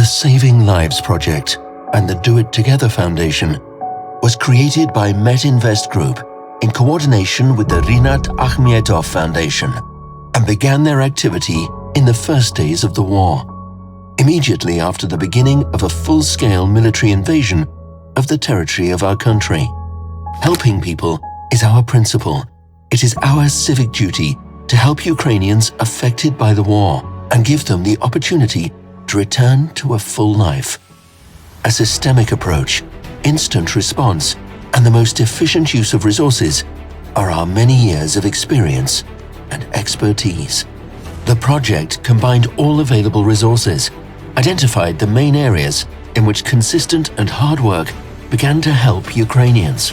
The Saving Lives Project and the Do It Together Foundation was created by MetInvest Group in coordination with the Rinat Akhmetov Foundation and began their activity in the first days of the war, immediately after the beginning of a full-scale military invasion of the territory of our country. Helping people is our principle. It is our civic duty to help Ukrainians affected by the war and give them the opportunity to return to a full life. A systemic approach, instant response, and the most efficient use of resources are our many years of experience and expertise. The project combined all available resources, identified the main areas in which consistent and hard work began to help Ukrainians.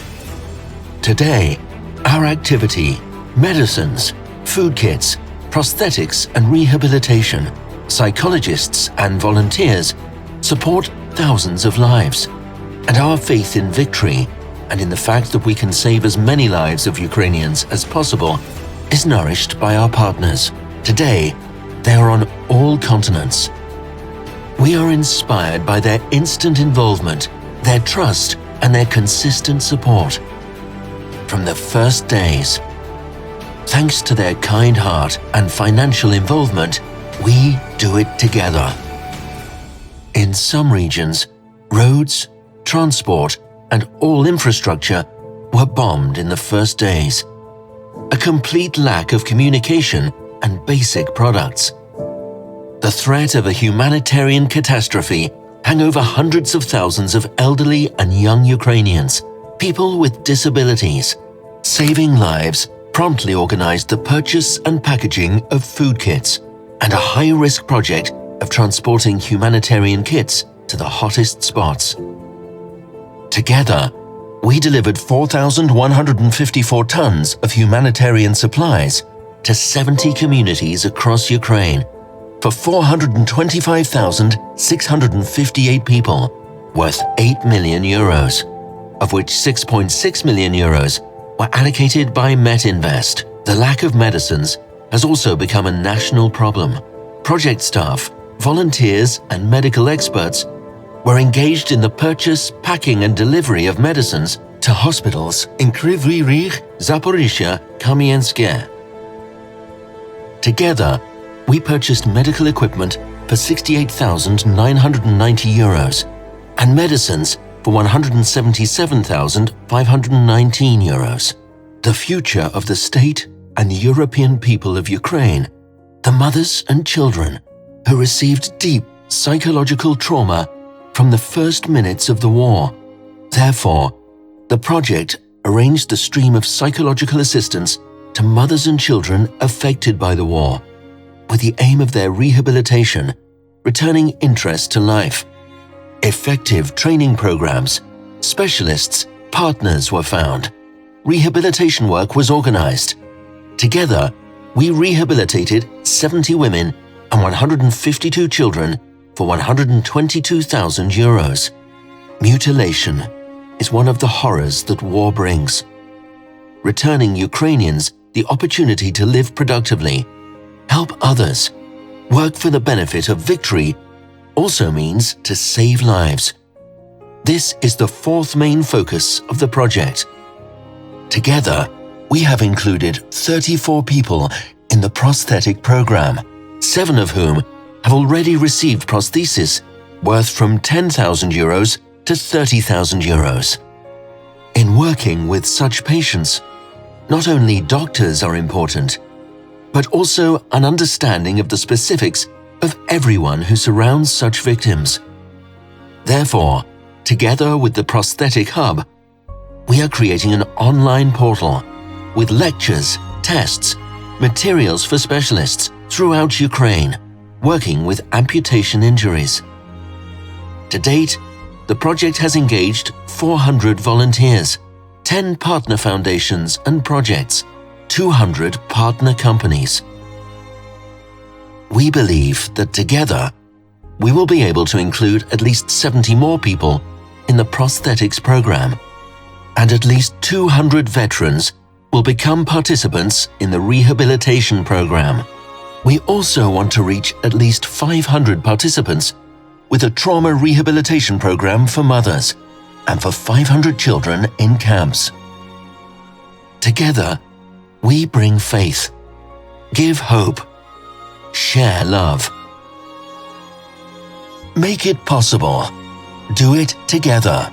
Today, our activity, medicines, food kits, prosthetics and rehabilitation, psychologists and volunteers support thousands of lives. And our faith in victory and in the fact that we can save as many lives of Ukrainians as possible is nourished by our partners. Today, they are on all continents. We are inspired by their instant involvement, their trust, and their consistent support. From the first days, thanks to their kind heart and financial involvement, we do it together. In some regions, roads, transport, and all infrastructure were bombed in the first days. A complete lack of communication and basic products. The threat of a humanitarian catastrophe hang over hundreds of thousands of elderly and young Ukrainians, people with disabilities. Saving Lives promptly organized the purchase and packaging of food kits and a high-risk project of transporting humanitarian kits to the hottest spots. Together, we delivered 4,154 tons of humanitarian supplies to 70 communities across Ukraine for 425,658 people, worth 8 million euros, of which 6.6 million euros were allocated by MetInvest. The lack of medicines has also become a national problem. Project staff, volunteers, and medical experts were engaged in the purchase, packing, and delivery of medicines to hospitals in Kryvyi Rih, Zaporizhia, Kamiensk. Together, we purchased medical equipment for 68,990 euros and medicines for 177,519 euros. The future of the state and the European people of Ukraine, the mothers and children who received deep psychological trauma from the first minutes of the war. Therefore, the project arranged the stream of psychological assistance to mothers and children affected by the war with the aim of their rehabilitation, returning interest to life. Effective training programs, specialists, partners were found. Rehabilitation work was organized. Together, we rehabilitated 70 women and 152 children for 122,000 euros. Mutilation is one of the horrors that war brings. Returning Ukrainians the opportunity to live productively help others, work for the benefit of victory also means to save lives. This is the fourth main focus of the project. Together, we have included 34 people in the prosthetic program, seven of whom have already received prosthesis worth from 10,000 euros to 30,000 euros. In working with such patients, not only doctors are important, but also an understanding of the specifics of everyone who surrounds such victims. Therefore, together with the Prosthetic Hub, we are creating an online portal with lectures, tests, materials for specialists throughout Ukraine working with amputation injuries. To date, the project has engaged 400 volunteers, 10 partner foundations and projects, 200 partner companies. We believe that together, we will be able to include at least 70 more people in the prosthetics program, and at least 200 veterans will become participants in the rehabilitation program. We also want to reach at least 500 participants with a trauma rehabilitation program for mothers and for 500 children in camps. Together, we bring faith, give hope, share love. Make it possible. Do it together.